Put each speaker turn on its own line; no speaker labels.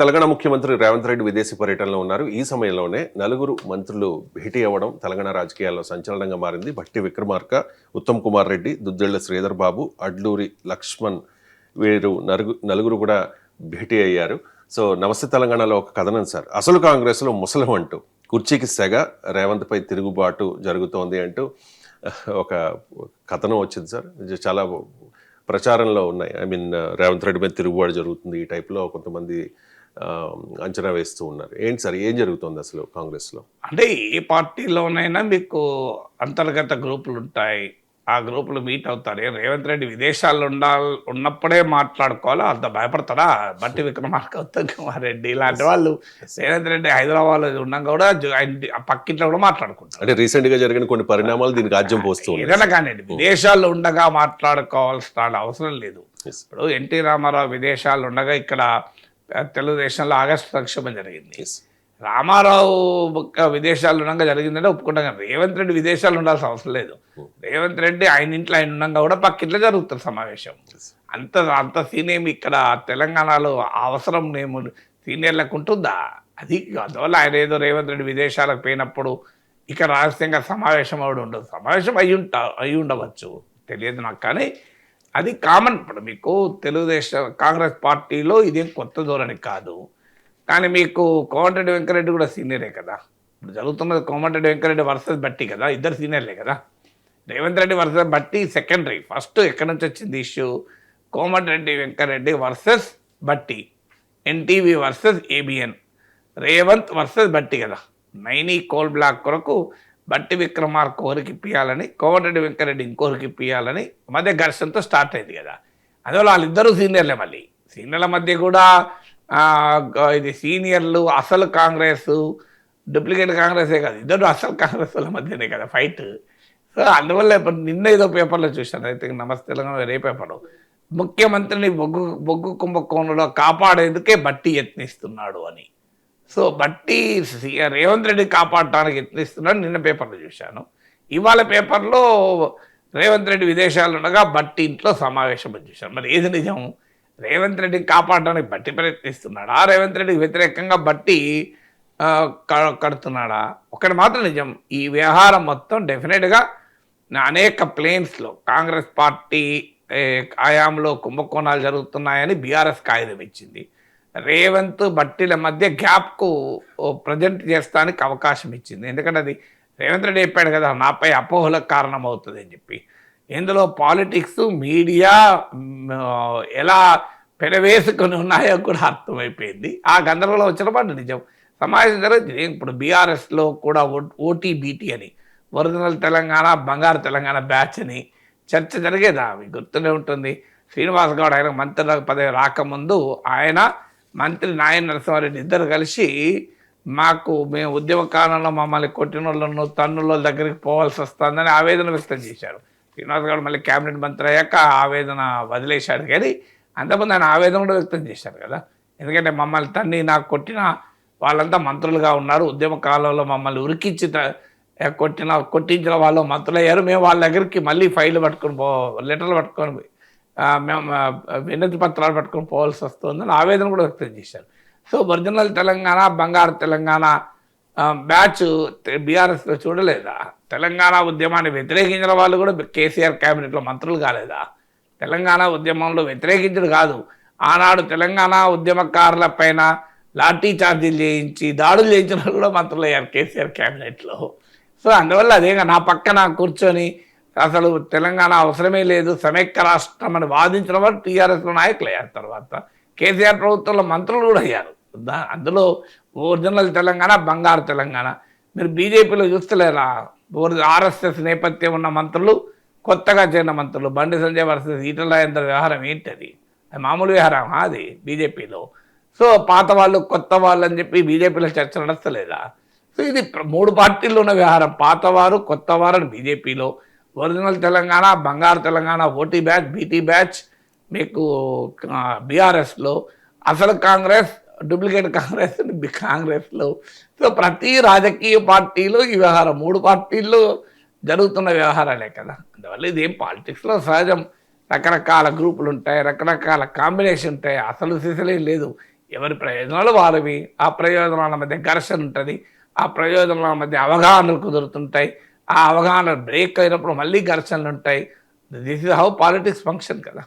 తెలంగాణ ముఖ్యమంత్రి రేవంత్ రెడ్డి విదేశీ పర్యటనలో ఉన్నారు. ఈ సమయంలోనే నలుగురు మంత్రులు భేటీ అవ్వడం తెలంగాణ రాజకీయాల్లో సంచలనంగా మారింది. భట్టి విక్రమార్క ఉత్తమ్ కుమార్ రెడ్డి దుద్దిళ్ళ శ్రీధర్ బాబు అడ్లూరి లక్ష్మణ్ వీరు నలుగు నలుగురు కూడా భేటీ అయ్యారు. సో నమస్తే తెలంగాణలో ఒక కథనం సార్. అసలు కాంగ్రెస్లో ముసలం అంటూ కుర్చీకి సెగ రేవంత్పై తిరుగుబాటు జరుగుతోంది అంటూ ఒక కథనం వచ్చింది సార్. చాలా ప్రచారంలో ఉన్నాయి. ఐ మీన్ రేవంత్ రెడ్డి మీద తిరుగుబాటు జరుగుతుంది ఈ టైప్లో కొంతమంది అంచనా వేస్తూ ఉన్నారు. ఏంటి సార్ ఏం జరుగుతుంది అసలు కాంగ్రెస్లో?
అంటే ఏ పార్టీలోనైనా మీకు అంతర్గత గ్రూపులు ఉంటాయి. ఆ గ్రూపులు మీట్ అవుతారు. రేవంత్ రెడ్డి విదేశాల్లో ఉండాలి ఉన్నప్పుడే మాట్లాడుకోవాలా? అంత భయపడతారా బట్టి విక్రమార్క ఉత్తమ్ కుమార్ రెడ్డి ఇలాంటి వాళ్ళు రేవంత్ రెడ్డి హైదరాబాద్ ఉండగా కూడా పక్కింట్లో కూడా మాట్లాడుకుంటారు.
అంటే రీసెంట్గా జరిగిన కొన్ని పరిణామాలు దీనికి ఆజ్యం పోస్తూ ఉన్నాయి.
ఏదైనా కానివ్వండి విదేశాల్లో ఉండగా మాట్లాడుకోవాల్సిన అవసరం లేదు. ఇప్పుడు ఎన్టీ రామారావు విదేశాల్లో ఉండగా ఇక్కడ తెలుగుదేశంలో ఆగస్టు సంక్షేమం జరిగింది. రామారావు ఒక్క విదేశాల్లో ఉండగా జరిగిందంటే ఒప్పుకుంటాం. కానీ రేవంత్ రెడ్డి విదేశాల్లో ఉండాల్సిన అవసరం లేదు. రేవంత్ రెడ్డి ఆయన ఇంట్లో ఆయన ఉండగా కూడా పక్కింట్లో జరుగుతుంది సమావేశం. అంత అంత సీన్ ఏమి ఇక్కడ తెలంగాణలో అవసరం ఏమి సీనియర్లకు ఉంటుందా అది అందువల్ల ఆయన ఏదో రేవంత్ రెడ్డి విదేశాలకు పోయినప్పుడు ఇక రహస్యంగా సమావేశం అవడం ఉండదు. సమావేశం అయి ఉంటా అయి ఉండవచ్చు తెలియదు నాకు కానీ. అది కామన్ ఇప్పుడు మీకు తెలుగుదేశం కాంగ్రెస్ పార్టీలో ఇదేం కొత్త ధోరణి కాదు. కానీ మీకు కోమటిరెడ్డి వెంకరెడ్డి కూడా సీనియరే కదా. ఇప్పుడు జరుగుతున్నది కోమటిరెడ్డి వెంకరెడ్డి వర్సెస్ బట్టి కదా ఇద్దరు సీనియర్లే కదా. Revanth Reddy versus Bhatti secondary first ఎక్కడి నుంచి వచ్చింది issue? Komatireddy Venkatreddy versus Bhatti NTV versus ABN Revanth versus Bhatti కదా. నైనీ కోల్ బ్లాక్ కొరకు బట్టి విక్రమార్క కోరికి ఇప్పియాలని కోమటిరెడ్డి వెంకరెడ్డి ఇంకోరికి ఇప్పియాలని మధ్య ఘర్షణతో స్టార్ట్ అయింది కదా. అందువల్ల వాళ్ళిద్దరూ సీనియర్లే మళ్ళీ. సీనియర్ల మధ్య కూడా ఇది సీనియర్లు అసలు కాంగ్రెస్ డూప్లికేట్ కాంగ్రెసే కాదు ఇద్దరు అసలు కాంగ్రెస్ వాళ్ళ మధ్యనే కదా ఫైట్. సో అందువల్ల ఇప్పుడు నిన్న ఏదో పేపర్లో చూశాను అయితే నమస్తే తెలంగాణ వేరే పేపరు. ముఖ్యమంత్రిని బొగ్గు బొగ్గు కుంభకోణంలో కాపాడేందుకే బట్టి యత్నిస్తున్నాడు అని. సో బట్టి రేవంత్ రెడ్డి కాపాడటానికి యత్నిస్తున్నాడు నిన్న పేపర్లో చూశాను. ఇవాళ పేపర్లో రేవంత్ రెడ్డి విదేశాలు ఉండగా బట్టి ఇంట్లో సమావేశం అని చూశాను. మరి ఏది నిజం? రేవంత్ రెడ్డిని కాపాడడానికి బట్టి ప్రయత్నిస్తున్నాడా? రేవంత్ రెడ్డికి వ్యతిరేకంగా బట్టి క- కడుతున్నాడా? ఒకటి మాత్రం నిజం. ఈ వ్యవహారం మొత్తం డెఫినెట్గా అనేక ప్లేన్స్లో కాంగ్రెస్ పార్టీ ఆయాంలో కుంభకోణాలు జరుగుతున్నాయని బీఆర్ఎస్ కాగితం ఇచ్చింది. రేవంత్ బట్టిల మధ్య గ్యాప్కు ప్రజెంట్ చేస్తానికి అవకాశం ఇచ్చింది. ఎందుకంటే అది రేవంత్ రెడ్డి చెప్పాడు కదా నాపై అపోహలకు కారణమవుతుంది అని చెప్పి. ఇందులో పాలిటిక్స్ మీడియా ఎలా పెనవేసుకొని ఉన్నాయో కూడా అర్థమైపోయింది. ఆ గందరగోళం వచ్చినప్పుడు నిజం. సమావేశం జరుగుతుంది ఇప్పుడు బీఆర్ఎస్లో కూడా ఓటీబీటీ అని ఒరిజినల్ తెలంగాణ బంగారు తెలంగాణ బ్యాచ్ అని చర్చ జరిగేదా. మీకు గుర్తునే ఉంటుంది. శ్రీనివాస్ గౌడ్ ఆయన మంత్రి పదవి రాకముందు ఆయన మంత్రి నాయన నరసింహారెడ్డి ఇద్దరు కలిసి మాకు మేము ఉద్యమ కాలంలో మమ్మల్ని కొట్టిన వాళ్ళను తన్నుల దగ్గరికి పోవాల్సి వస్తుందని ఆవేదన వ్యక్తం చేశారు. శ్రీనివాస్ గౌడ్ మళ్ళీ కేబినెట్ మంత్రి అయ్యాక ఆవేదన వదిలేశాడు. కానీ అంతకుముందు ఆయన ఆవేదన కూడా వ్యక్తం చేశారు కదా. ఎందుకంటే మమ్మల్ని తన్ని నాకు కొట్టిన వాళ్ళంతా మంత్రులుగా ఉన్నారు. ఉద్యమ కాలంలో మమ్మల్ని ఉరికించి కొట్టిన కొట్టించిన వాళ్ళు మంత్రులు అయ్యారు మేము వాళ్ళ దగ్గరికి మళ్ళీ ఫైల్ పట్టుకొని పో లెటర్లు పట్టుకొని పోయి, వినతి పత్రాలు పట్టుకొని పోవాల్సి వస్తుందని ఆవేదన కూడా వ్యక్తం చేశారు. సో ఒరిజినల్ తెలంగాణ బంగారు తెలంగాణ బ్యాచ్ బీఆర్ఎస్లో చూడలేదా? తెలంగాణ ఉద్యమాన్ని వ్యతిరేకించిన వాళ్ళు కూడా కేసీఆర్ క్యాబినెట్లో మంత్రులు కాలేదా? తెలంగాణ ఉద్యమంలో వ్యతిరేకించడు కాదు. ఆనాడు తెలంగాణ ఉద్యమకారుల పైన లాఠీ చార్జీలు చేయించి దాడులు చేయించిన వాళ్ళు కూడా మంత్రులు అయ్యారు కేసీఆర్ క్యాబినెట్లో. సో అందువల్ల అదేగా నా పక్కన కూర్చొని అసలు తెలంగాణ అవసరమే లేదు సమైక్య రాష్ట్రం అని వాదించిన వారు టీఆర్ఎస్లో నాయకులు. అయ్యారు తర్వాత కేసీఆర్ ప్రభుత్వంలో మంత్రులు కూడా అయ్యారు. దా- అందులో ఒరిజినల్ తెలంగాణ బంగారు తెలంగాణ. మీరు బీజేపీలో చూస్తలేరా? ఆర్ఎస్ఎస్ నేపథ్యం ఉన్న మంత్రులు కొత్తగా చేరిన మంత్రులు బండి సంజయ్ వర్సెస్ ఈటల రాజేంద్ర వ్యవహారం ఏంటది? అది మామూలు వ్యవహారం అది బీజేపీలో. సో పాత వాళ్ళు కొత్త వాళ్ళు అని చెప్పి బీజేపీలో చర్చ నడస్తలేదా? సో ఇది మూడు పార్టీల్లో ఉన్న వ్యవహారం. పాతవారు కొత్తవారు అని బీజేపీలో ఒరిజినల్ తెలంగాణ బంగారు Telangana OT batch BT batch మీకు బీఆర్ఎస్లో అసలు కాంగ్రెస్ డూప్లికేట్ కాంగ్రెస్ కాంగ్రెస్లో. సో ప్రతి రాజకీయ పార్టీలు ఈ వ్యవహారం మూడు పార్టీల్లో జరుగుతున్న వ్యవహారాలే కదా. అందువల్ల ఇదేం పాలిటిక్స్లో సహజం. రకరకాల గ్రూపులు ఉంటాయి రకరకాల కాంబినేషన్ ఉంటాయి. అసలు సిసలే లేదు. ఎవరి ప్రయోజనాలు వారివి. ఆ ప్రయోజనాల మధ్య ఘర్షణ ఉంటుంది. ఆ ప్రయోజనాల మధ్య అవగాహనలు కుదురుతుంటాయి. ఆ అవగాహన బ్రేక్ అయినప్పుడు మళ్ళీ ఘర్షణలు ఉంటాయి this is how politics function కదా.